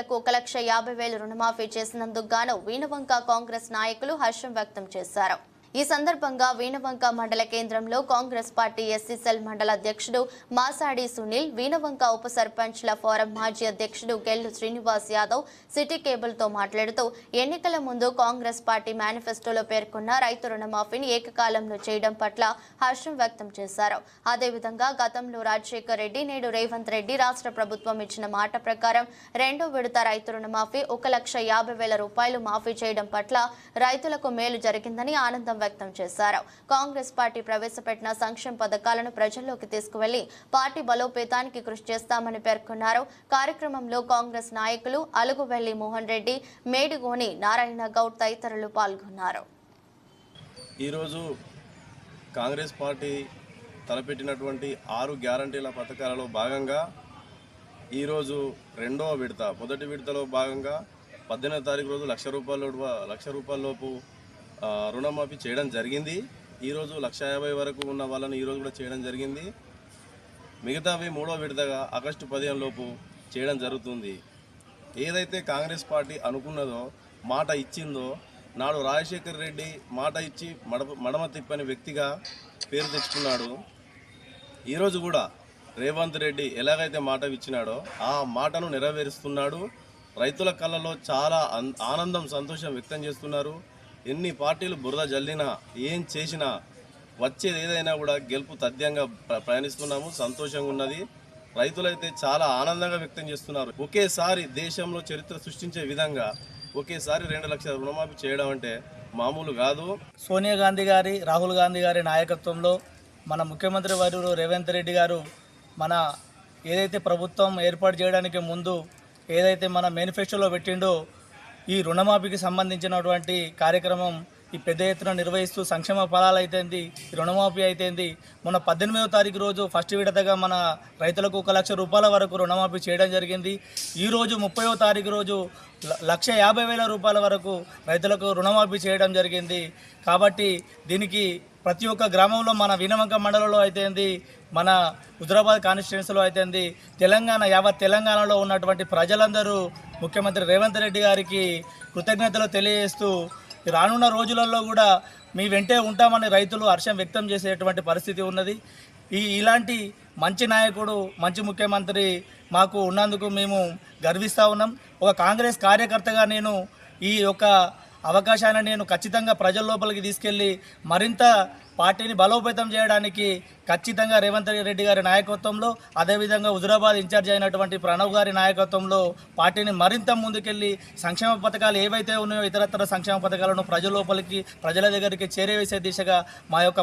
ఒక లక్ష యాభై వేలు రుణమాఫీ చేసినందుకు గాను వీణవంక కాంగ్రెస్ నాయకులు హర్షం వ్యక్తం చేశారు. ఈ సందర్భంగా వీణవంక మండల కేంద్రంలో కాంగ్రెస్ పార్టీ ఎస్సీసెల్ మండల అధ్యక్షుడు మాసాడి సునీల్ వీణవంక ఉప సర్పంచ్ల ఫోరం మాజీ అధ్యక్షుడు గెల్లు శ్రీనివాస్ యాదవ్ సిటీ కేబుల్తో మాట్లాడుతూ ఎన్నికల ముందు కాంగ్రెస్ పార్టీ మేనిఫెస్టోలో పేర్కొన్న రైతు రుణమాఫీని ఏకకాలంలో చేయడం పట్ల హర్షం వ్యక్తం చేశారు. అదేవిధంగా గతంలో రాజశేఖర్ రెడ్డి నేడు రేవంత్ రెడ్డి రాష్ట్ర ప్రభుత్వం ఇచ్చిన మాట ప్రకారం రెండో విడత రైతు రుణమాఫీ ఒక లక్ష యాభై వేల రూపాయలు మాఫీ చేయడం పట్ల రైతులకు మేలు జరిగిందని ఆనందం వ్యక్తం చేశారు. కాంగ్రెస్ పార్టీ ప్రవేశపెట్టిన సంక్షేమ పథకాలను ప్రజల్లోకి తీసుకువెళ్ళి పార్టీ బలోపేతానికి కృషి చేస్తామని పేర్కొన్నారు. కార్యక్రమంలో కాంగ్రెస్ నాయకులు అలుగువెల్లి మోహన్ రెడ్డి మేడిగోని నారాయణ గౌడ్ తదితరులు పాల్గొన్నారు. ఈరోజు కాంగ్రెస్ పార్టీ తలపెట్టినటువంటి ఆరు గ్యారంటీల పథకాలలో భాగంగా ఈరోజు రెండవ విడత మొదటి విడతలో భాగంగా పద్దెనిమిది తారీఖు రోజు లక్ష రూపాయల లక్ష రూపాయల లోపు రుణమాఫీ చేయడం జరిగింది. ఈరోజు లక్ష యాభై వరకు ఉన్న వాళ్ళని ఈరోజు కూడా చేయడం జరిగింది. మిగతావి మూడో విడతగా ఆగస్టు పదిహేను లోపు చేయడం జరుగుతుంది. ఏదైతే కాంగ్రెస్ పార్టీ అనుకున్నదో మాట ఇచ్చిందో నాడు రాజశేఖర్ రెడ్డి మాట ఇచ్చి మడమ మడమ తిప్పని వ్యక్తిగా పేరు తెచ్చుకున్నాడు. ఈరోజు కూడా రేవంత్ రెడ్డి ఎలాగైతే మాట ఇచ్చినాడో ఆ మాటను నెరవేరుస్తున్నాడు. రైతుల కళ్ళలో చాలా ఆనందం సంతోషం వ్యక్తం చేస్తున్నారు. ఎన్ని పార్టీలు బురద జల్లినా ఏం చేసినా వచ్చేది ఏదైనా కూడా గెలుపు తథ్యంగా ప్రయాణిస్తున్నాము. సంతోషంగా ఉన్నది. రైతులైతే చాలా ఆనందంగా వ్యక్తం చేస్తున్నారు. ఒకేసారి దేశంలో చరిత్ర సృష్టించే విధంగా ఒకేసారి రెండు లక్షల రుణమాఫీ చేయడం అంటే మామూలు కాదు. సోనియా గాంధీ గారి రాహుల్ గాంధీ గారి నాయకత్వంలో మన ముఖ్యమంత్రి వర్యులు రేవంత్ రెడ్డి గారు మన ఏదైతే ప్రభుత్వం ఏర్పాటు చేయడానికి ముందు ఏదైతే మన మేనిఫెస్టోలో పెట్టిండో ఈ రుణమాఫీకి సంబంధించినటువంటి కార్యక్రమం ఈ పెద్ద ఎత్తున నిర్వహిస్తూ సంక్షేమ ఫలాలు అయితేంది రుణమాఫీ అయితేంది మొన్న పద్దెనిమిదవ తారీఖు రోజు ఫస్ట్ విడతగా మన రైతులకు ఒక లక్ష రూపాయల వరకు రుణమాఫీ చేయడం జరిగింది. ఈరోజు ముప్పైవ తారీఖు రోజు ల- లక్ష యాభై వేల రూపాయల వరకు రైతులకు రుణమాఫీ చేయడం జరిగింది. కాబట్టి దీనికి ప్రతి ఒక్క గ్రామంలో మన వినవంక మండలంలో అయితేంది మన హుజరాబాద్ కాన్స్టిట్యున్సీలో అయితేంది తెలంగాణ యావత్ తెలంగాణలో ఉన్నటువంటి ప్రజలందరూ ముఖ్యమంత్రి రేవంత్ రెడ్డి గారికి కృతజ్ఞతలు తెలియజేస్తూ రానున్న రోజులలో కూడా మీ వెంటే ఉంటామని రైతులు హర్షం వ్యక్తం చేసేటువంటి పరిస్థితి ఉన్నది. ఈ ఇలాంటి మంచి నాయకుడు మంచి ముఖ్యమంత్రి మాకు ఉన్నందుకు మేము గర్విస్తూ ఉన్నాం. ఒక కాంగ్రెస్ కార్యకర్తగా నేను ఈ యొక్క అవకాశాన్ని నేను ఖచ్చితంగా ప్రజల లోపలికి తీసుకెళ్ళి మరింత పార్టీని బలోపేతం చేయడానికి ఖచ్చితంగా రేవంత్ రెడ్డి గారి నాయకత్వంలో అదేవిధంగా హుజురాబాద్ ఇన్ఛార్జ్ అయినటువంటి ప్రణవ్ గారి నాయకత్వంలో పార్టీని మరింత ముందుకెళ్ళి సంక్షేమ పథకాలు ఏవైతే ఉన్నాయో ఇతరత్ర సంక్షేమ పథకాలను ప్రజల లోపలికి ప్రజల దగ్గరికి చేరేవేసే దిశగా మా యొక్క